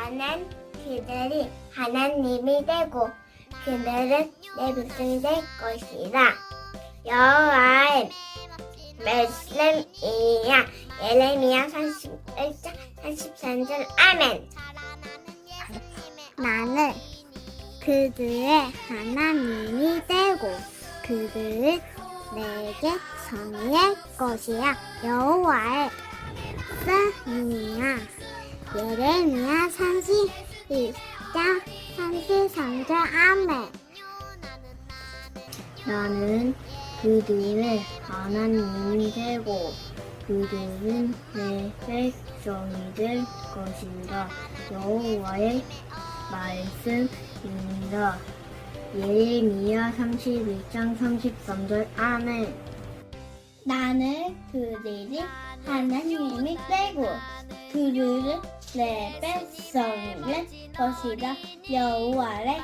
나는 그들이 하나님이 되고 그들은 내 백성이 될 것이라. 여호와의 말씀이야. 예레미야 31장 33절 아멘. 나는 그들의 하나님이 되고 그들은 내게 성의할 것이야. 여호와의 말씀이야. 예레미야 31장 33절 아멘. 나는 그들의 하나님이 되고 그들은 내 백성이 될 것이라 여호와의 말씀입니다. 예레미야 31장 33절 아멘 나는 그들이 하나님이 되고 그들은 내 백성이 될 것이다. 여호와의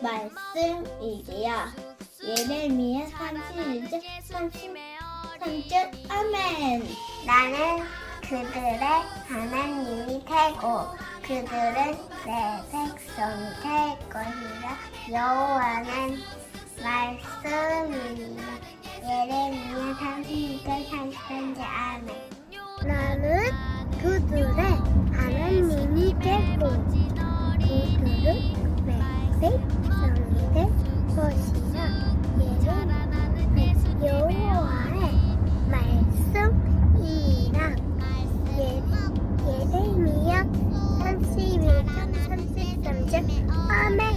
말씀이리야. 예레미야 31절 33절 아멘. 나는 그들의 하나님이 되고 그들은 내 백성이 될 것이다. 여호와는 말씀이리야. 예레미야 31절 33절 아멘. 나는 그들의 앞에 상이될 것이라 예는 여호와의 말씀이랑 예, 예레미야 31장 33절. 아멘.